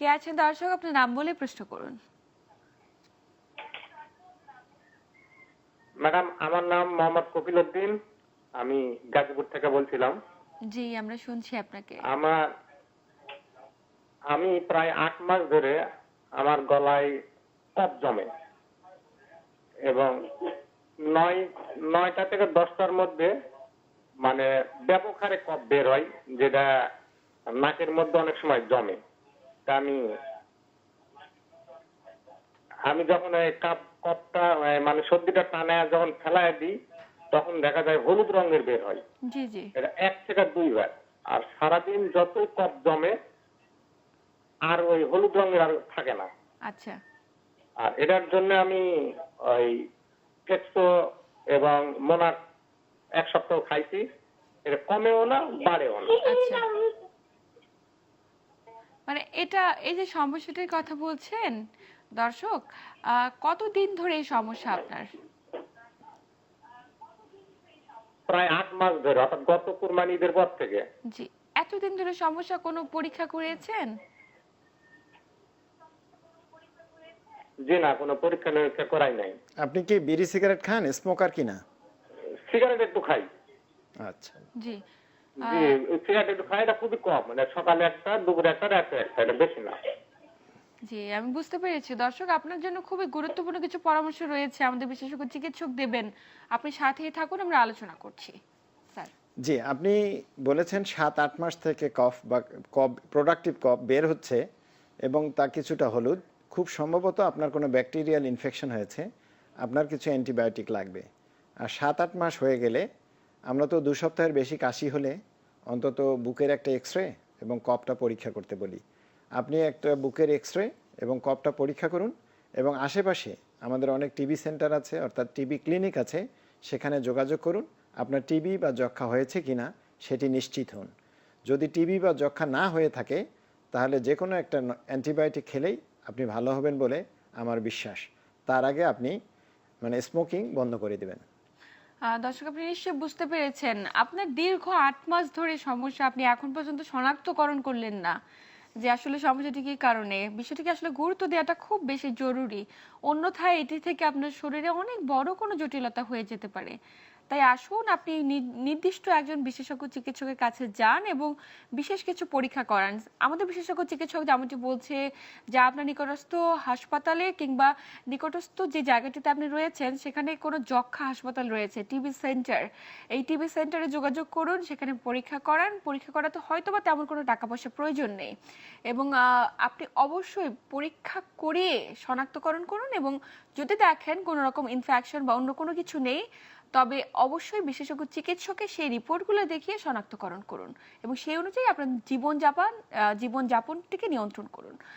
কে আছেন দর্শক? আপনার নাম বলে প্রশ্ন করুন। ম্যাডাম আমার নাম মোহাম্মদ কপিল উদ্দিন। আমি গাজীপুর থেকে বলছিলাম। জি আমরা শুনছি আপনাকে। আমার আমি প্রায় আট মাস ধরে আমার গলায় কফ জমে এবং নয় নয়টা থেকে দশটার মধ্যে মানে ব্যাপক হারে কফ বের হয় যেটা নাকের মধ্যে অনেক সময় জমে। আমি আমি যখন এই কাপ কপটা মানে সর্দিটা টানে যখন ফেলায় দিই তখন দেখা যায় হলুদ রঙের বের হয়। জি জি। এটা এক থেকে দুইবার আর সারাদিন যতই কপ জমে আর ওই হলুদ রঙের আর থাকে না। আচ্ছা। আর এটার জন্য আমি ওই ফেক্সো এবং মোনাক এক সপ্তাহ খাইছি। এটা কমেও না বাড়েও না। আচ্ছা। মানে এটা এই যে সমস্যাটির কথা বলছেন দর্শক কতদিন ধরে এই সমস্যা আপনার? প্রায় আট মাস ধরে অর্থাৎ গত কুরবানি ঈদের পর থেকে। জি এতদিন ধরে সমস্যা কোনো পরীক্ষা করেছেন? যে না কোনো পরীক্ষা নিরীক্ষা করাই নাই। আপনি কি বিড়ি সিগারেট খান স্মোকার কিনা? সিগারেট একটু খাই। আচ্ছা। জি জি সিগারেট খাই এটা খুবই কম মানে সকালে একটা দুপুরে একটা রাতে একটা এটা বেশি না। জি আমি বুঝতে পেরেছি। দর্শক আপনার জন্য খুবই গুরুত্বপূর্ণ কিছু পরামর্শ রয়েছে। আমাদের বিশেষজ্ঞ চিকিৎসক দেবেন। আপনি সাথেই থাকুন আমরা আলোচনা করছি। স্যার। জি আপনি বলেছেন সাত আট মাস থেকে কফ বা কফ প্রোডাক্টিভ কফ বের হচ্ছে এবং তা কিছুটা হলুদ। খুব সম্ভবত আপনার কোনো ব্যাকটেরিয়াল ইনফেকশন হয়েছে। আপনার কিছু অ্যান্টিবায়োটিক লাগবে। আর সাত আট মাস হয়ে গেলে আমরা তো দু সপ্তাহের বেশি কাশি হলে অন্তত বুকের একটা এক্স রে এবং কপটা পরীক্ষা করতে বলি। আপনি একটা বুকের এক্স রে এবং কপটা পরীক্ষা করুন এবং আশেপাশে আমাদের অনেক টিবি সেন্টার আছে, অর্থাৎ টিবি ক্লিনিক আছে, সেখানে যোগাযোগ করুন, আপনার টিবি বা যক্ষা হয়েছে কিনা সেটি নিশ্চিত হন। যদি টিবি বা যক্ষা না হয়ে থাকে, তাহলে যে কোনো একটা অ্যান্টিবায়োটিক খেলেই আপনি ভালো হবেন বলে আমার বিশ্বাস। তার আগে আপনি মানে স্মোকিং বন্ধ করে দেবেন। দর্শক, আপনি নিশ্চয়ই বুঝতে পেরেছেন, আপনার দীর্ঘ আট মাস ধরে সমস্যা আপনি এখন পর্যন্ত শনাক্তকরণ করলেন না। যে আসলে সমস্যাটি কি কারণে? বিষয়টিকে আসলে গুরুত্ব দেওয়াটা খুব বেশি জরুরি। অন্যথায় এটি থেকে আপনার শরীরে অনেক বড় কোনো জটিলতা হয়ে যেতে পারে। তাই আসুন আপনি নির্দিষ্ট একজন বিশেষজ্ঞ চিকিৎসকের কাছে যান এবং বিশেষ কিছু পরীক্ষা করান। আমাদের বিশেষজ্ঞ চিকিৎসক যেমনটি বলছে যে আপনার নিকটস্থ হাসপাতালে কিংবা নিকটস্থ যে জায়গাটিতে আপনি রয়েছেন, সেখানে কোনো যক্ষা হাসপাতাল রয়েছে টিবি সেন্টার। এই টিবি সেন্টারে যোগাযোগ করুন, সেখানে পরীক্ষা করান। পরীক্ষা করাতে হয়তো বা তেমন কোনো টাকা পয়সা প্রয়োজন নেই। এবং আপনি অবশ্যই পরীক্ষা করিয়ে শনাক্তকরণ করুন এবং যদি দেখেন কোনো রকম ইনফেকশন বা অন্য কোনো কিছু নেই তবে অবশ্যই বিশেষজ্ঞ চিকিৎসকের সেই রিপোর্টগুলো দেখিয়ে শনাক্তকরণ করুন এবং সেই অনুযায়ী আপনার জীবনযাপন জীবনযাপনটিকে নিয়ন্ত্রণ করুন।